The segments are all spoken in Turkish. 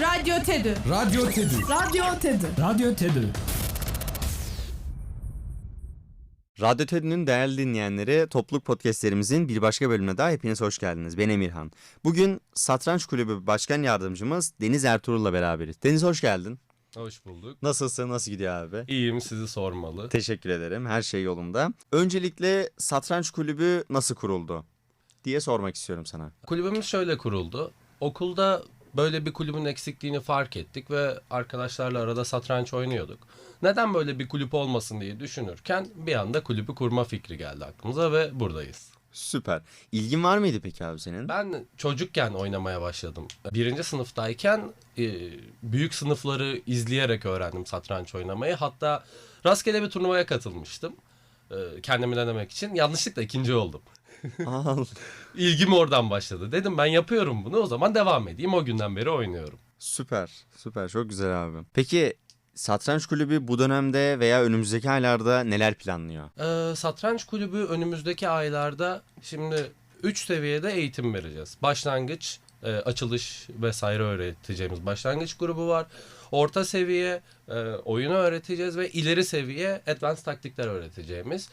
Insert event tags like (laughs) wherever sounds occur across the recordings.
Radyo Tedü. Radyo Tedü. Radyo Tedü. Radyo Tedü. Radyo TED'nin değerli dinleyenleri topluluk podcastlerimizin bir başka bölümüne daha hepiniz hoş geldiniz. Ben Emirhan. Bugün Satranç Kulübü Başkan Yardımcımız Deniz Ertuğrul'la beraberiz. Deniz hoş geldin. Hoş bulduk. Nasılsın? Nasıl gidiyor abi? İyiyim sizi sormalı. Teşekkür ederim. Her şey yolunda. Öncelikle Satranç Kulübü nasıl kuruldu? diye sormak istiyorum sana. Kulübümüz şöyle kuruldu. Okulda böyle bir kulübün eksikliğini fark ettik ve arkadaşlarla arada satranç oynuyorduk. Neden böyle bir kulüp olmasın diye düşünürken bir anda kulübü kurma fikri geldi aklımıza ve buradayız. Süper. İlgin var mıydı peki abi senin? Ben çocukken oynamaya başladım. Birinci sınıftayken e, büyük sınıfları izleyerek öğrendim satranç oynamayı. Hatta rastgele bir turnuvaya katılmıştım. E, Kendimi denemek için. Yanlışlıkla ikinci oldum. (laughs) Al. İlgim oradan başladı. Dedim ben yapıyorum bunu o zaman devam edeyim. O günden beri oynuyorum. Süper. Süper. Çok güzel abi. Peki Satranç Kulübü bu dönemde veya önümüzdeki aylarda neler planlıyor? Ee, satranç kulübü önümüzdeki aylarda şimdi 3 seviyede eğitim vereceğiz. Başlangıç, e, açılış vesaire öğreteceğimiz başlangıç grubu var. Orta seviye e, oyunu öğreteceğiz ve ileri seviye advanced taktikler öğreteceğimiz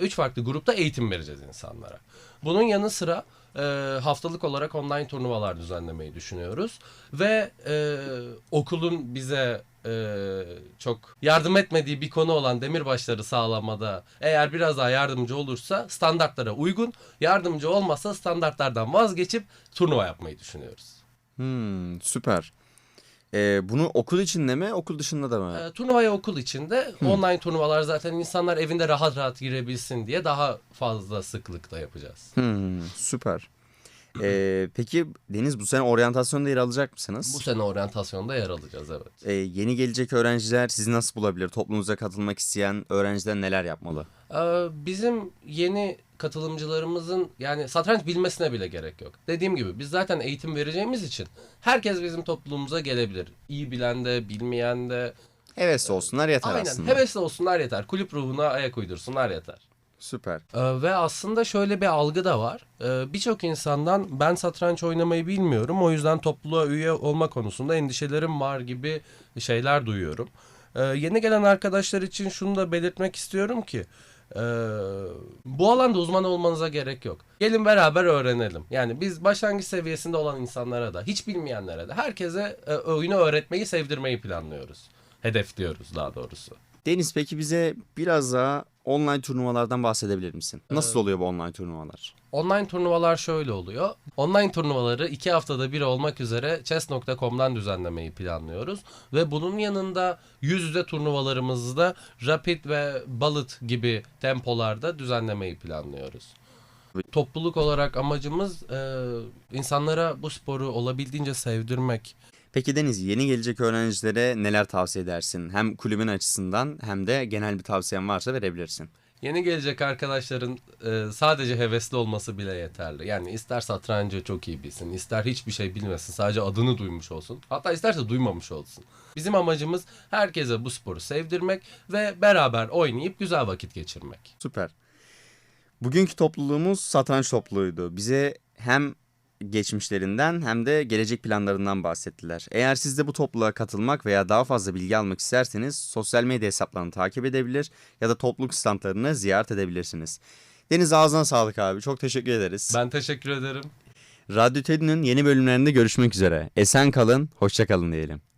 3 farklı grupta eğitim vereceğiz insanlara. Bunun yanı sıra e, haftalık olarak online turnuvalar düzenlemeyi düşünüyoruz ve e, okulun bize e, çok yardım etmediği bir konu olan demirbaşları sağlamada eğer biraz daha yardımcı olursa standartlara uygun, yardımcı olmazsa standartlardan vazgeçip turnuva yapmayı düşünüyoruz. Hmm, süper. Ee, bunu okul içinde mi, okul dışında da mı? E, turnuvaya okul içinde online turnuvalar zaten insanlar evinde rahat rahat girebilsin diye daha fazla sıklıkla yapacağız. Hmm, süper. Ee, peki Deniz bu sene oryantasyonda yer alacak mısınız? Bu sene oryantasyonda yer alacağız evet. Ee, yeni gelecek öğrenciler sizi nasıl bulabilir? Toplumunuza katılmak isteyen öğrenciler neler yapmalı? Ee, Bizim yeni katılımcılarımızın yani satranç bilmesine bile gerek yok. Dediğim gibi biz zaten eğitim vereceğimiz için herkes bizim topluluğumuza gelebilir. İyi bilen de bilmeyen de. Hevesli olsunlar yeter Aynen aslında. hevesli olsunlar yeter. Kulüp ruhuna ayak uydursunlar yeter. Süper. Ee, ve aslında şöyle bir algı da var. Ee, Birçok insandan ben satranç oynamayı bilmiyorum. O yüzden topluluğa üye olma konusunda endişelerim var gibi şeyler duyuyorum. Ee, yeni gelen arkadaşlar için şunu da belirtmek istiyorum ki e, bu alanda uzman olmanıza gerek yok. Gelin beraber öğrenelim. Yani biz başlangıç seviyesinde olan insanlara da hiç bilmeyenlere de herkese e, oyunu öğretmeyi sevdirmeyi planlıyoruz. Hedefliyoruz daha doğrusu. Deniz peki bize biraz daha online turnuvalardan bahsedebilir misin? Nasıl oluyor bu online turnuvalar? Online turnuvalar şöyle oluyor. Online turnuvaları iki haftada bir olmak üzere chess.com'dan düzenlemeyi planlıyoruz. Ve bunun yanında yüz yüze turnuvalarımızı da Rapid ve Bullet gibi tempolarda düzenlemeyi planlıyoruz. Topluluk olarak amacımız e, insanlara bu sporu olabildiğince sevdirmek. Peki Deniz yeni gelecek öğrencilere neler tavsiye edersin? Hem kulübün açısından hem de genel bir tavsiyen varsa verebilirsin. Yeni gelecek arkadaşların e, sadece hevesli olması bile yeterli. Yani ister satrancı çok iyi bilsin, ister hiçbir şey bilmesin, sadece adını duymuş olsun. Hatta isterse duymamış olsun. Bizim amacımız herkese bu sporu sevdirmek ve beraber oynayıp güzel vakit geçirmek. Süper. Bugünkü topluluğumuz satranç topluluğuydu. Bize hem geçmişlerinden hem de gelecek planlarından bahsettiler. Eğer siz de bu topluluğa katılmak veya daha fazla bilgi almak isterseniz sosyal medya hesaplarını takip edebilir ya da topluluk standlarını ziyaret edebilirsiniz. Deniz ağzına sağlık abi. Çok teşekkür ederiz. Ben teşekkür ederim. Radyo TED'nin yeni bölümlerinde görüşmek üzere. Esen kalın, hoşça kalın diyelim.